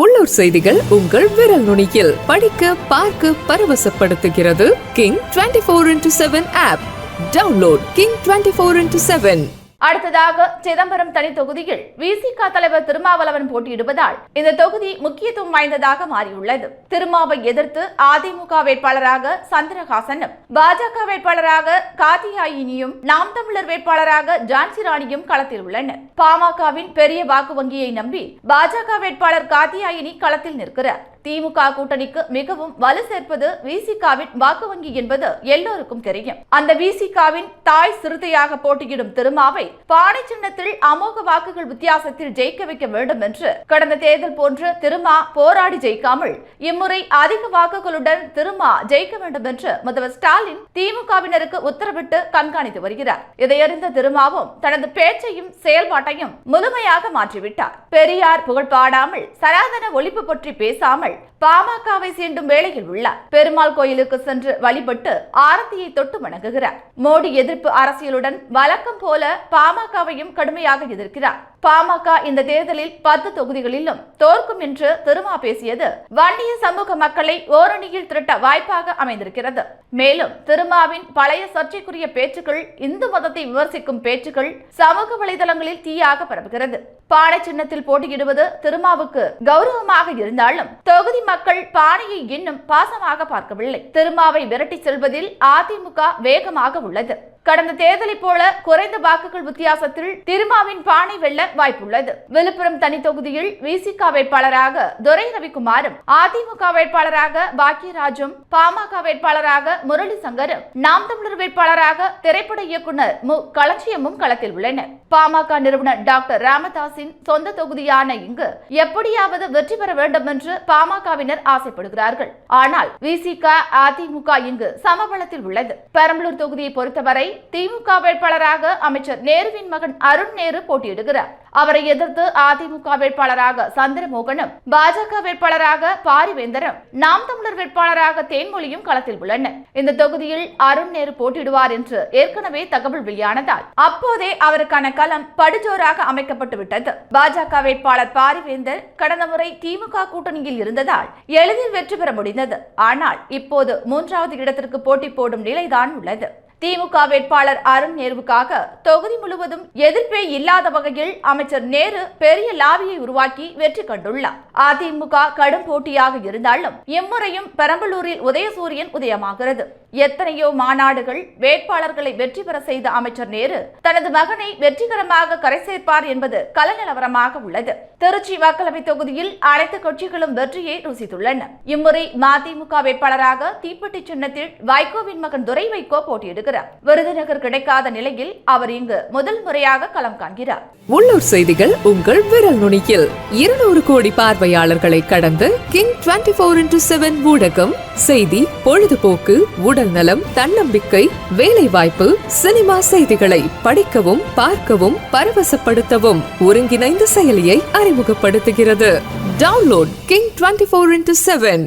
உள்ளூர் செய்திகள் உங்கள் விரல் நுனியில். படிக்க பார்க்க பரவசப்படுத்துகிறது. King twenty four into seven app download King twenty four into seven அடுத்ததாக சிதம்பரம் தனி தொகுதியில் விசிக தலைவர் திருமாவளவன் போட்டியிடுவதால் இந்த தொகுதி முக்கியத்துவம் வாய்ந்ததாக மாறியுள்ளது. திருமாவை எதிர்த்து அதிமுக வேட்பாளராக சந்திரஹாசனும் பாஜக வேட்பாளராக காத்தியாயினியும் நாம் தமிழர் வேட்பாளராக ஜான்சி ராணியும் களத்தில் உள்ளனர். பாமகவின் பெரிய வாக்கு வங்கியை நம்பி பாஜக வேட்பாளர் காத்தியாயினி களத்தில் நிற்கிறார். திமுக கூட்டணிக்கு மிகவும் வலு சேர்ப்பது விசிகாவின் வாக்கு வங்கி என்பது எல்லோருக்கும் தெரியும். அந்த விசிகாவின் தாய் சிறுத்தையாக போட்டியிடும் திருமாவை பானை சின்னத்தில் அமோக வாக்குகள் வித்தியாசத்தில் ஜெயிக்க வைக்க வேண்டும் என்று கடந்த தேர்தல் போன்று திருமா போராடி ஜெயிக்காமல் இம்முறை அதிக வாக்குகளுடன் திருமா ஜெயிக்க வேண்டும் என்று முதல்வர் ஸ்டாலின் திமுகவினருக்கு உத்தரவிட்டு கண்காணித்து வருகிறார். இதையறிந்த திருமாவும் தனது பேச்சையும் செயல்பாட்டையும் முழுமையாக மாற்றிவிட்டார். பெரியார் புகழ் பாடாமல் சனாதன ஒழிப்பு பற்றி பேசாமல் பாமகவை சீண்டும் வேளையில் உள்ளார். பெருமாள் கோயிலுக்கு சென்று வழிபட்டு ஆரத்தியை தொட்டு வணங்குகிறார். மோடி எதிர்ப்பு அரசியலுடன் வழக்கம் போல பாமகவையும் கடுமையாக எதிர்க்கிறார். பாமக இந்த தேர்தலில் பத்து தொகுதிகளிலும் தோற்கும் என்று திருமா பேசியது. வன்னிய சமூக மக்களை ஓரணியில் திரட்ட வாய்ப்பாக அமைந்திருக்கிறது. மேலும் திருமாவின் பழைய சர்ச்சைக்குரிய பேச்சுக்கள் இந்து மதத்தை விமர்சிக்கும் பேச்சுக்கள் சமூக வலைதளங்களில் தீயாக பரவுகிறது. பானை சின்னத்தில் போட்டியிடுவது திருமாவுக்கு கௌரவமாக இருந்தாலும் தொகுதி மக்கள் பானையை இன்னும் பாசமாக பார்க்கவில்லை. திருமாவை விரட்டி செல்வதில் அதிமுக வேகமாக உள்ளது. கடந்த தேர்தலை போல குறைந்த வாக்குகள் வித்தியாசத்தில் திருமாவின் பானை வெல்ல வாய்ப்புள்ளது. விழுப்புரம் தனி தொகுதியில் விசிக வேட்பாளராக துரை ரவிக்குமாரும் அதிமுக வேட்பாளராக பாக்கியராஜும் பாமக வேட்பாளராக முரளி சங்கரும் நாம் தமிழர் வேட்பாளராக திரைப்பட இயக்குனர் மு. களஞ்சியமும் களத்தில் உள்ளனர். பாமக நிறுவனர் டாக்டர் ராமதாஸின் சொந்த தொகுதியான இங்கு எப்படியாவது வெற்றி பெற வேண்டும் என்று பாமகவினர் ஆசைப்படுகிறார்கள். ஆனால் விசிக அதிமுக இங்கு சமபலத்தில் உள்ளது. பெரம்பலூர் தொகுதியை பொறுத்தவரை திமுக வேட்பாளராக அமைச்சர் நேருவின் மகன் அருண் நேரு போட்டியிடுகிறார். அவரை எதிர்த்து அதிமுக வேட்பாளராக சந்திரமோகனும் பாஜக வேட்பாளராக பாரிவேந்தரும் நாம் தமிழர் வேட்பாளராக தேன்மொழியும் களத்தில் உள்ளனர். இந்த தொகுதியில் அருண் நேரு போட்டியிடுவார் என்று ஏற்கனவே தகவல் வெளியானதால் அப்போதே அவருக்கான களம் படுஜோராக அமைக்கப்பட்டு விட்டது பாஜக வேட்பாளர் பாரிவேந்தர் கடந்த முறை திமுக கூட்டணியில் இருந்ததால் எளிதில் வெற்றி பெற முடிந்தது. ஆனால் இப்போது மூன்றாவது இடத்திற்கு போட்டி போடும் நிலைதான் உள்ளது. திமுக வேட்பாளர் அருண் நேருவுக்காக தொகுதி முழுவதும் எதிர்ப்பே இல்லாத வகையில் அமைச்சர் நேரு பெரிய லாபியை உருவாக்கி வெற்றி கண்டுள்ளார். அதிமுக கடும் போட்டியாக இருந்தாலும் இம்முறையும் பெரம்பலூரில் உதயசூரியன் உதயமாகிறது. எத்தனையோ மாநாடுகள் வேட்பாளர்களை வெற்றி பெற செய்த அமைச்சர் நேரு தனது மகனை வெற்றிகரமாக கரை சேர்ப்பார் என்பது கலநிலவரமாக உள்ளது. திருச்சி மக்களவை தொகுதியில் அனைத்து கட்சிகளும் வெற்றியை ருசித்துள்ளன. இம்முறை மதிமுக வேட்பாளராக தீப்பெட்டி சின்னத்தில் வைகோவின் மகன் துரை வைகோ போட்டியிடுகிறார். விருதுநகர் கிடைக்காத நிலையில் அவர் இங்கு முதல் முறையாக களம் காண்கிறார். உள்ளூர் செய்திகள் உங்கள் விரல் நுனியில். இருநூறு கோடி பார்வையாளர்களை கடந்து King twenty four into seven ஊடகம் செய்தி பொழுதுபோக்கு உடல் நலம் தன்னம்பிக்கை வேலை வாய்ப்பு சினிமா செய்திகளை படிக்கவும் பார்க்கவும் பரவசப்படுத்தவும் ஒருங்கிணைந்த செயலியை அறிமுகப்படுத்துகிறது. Download King twenty four into seven.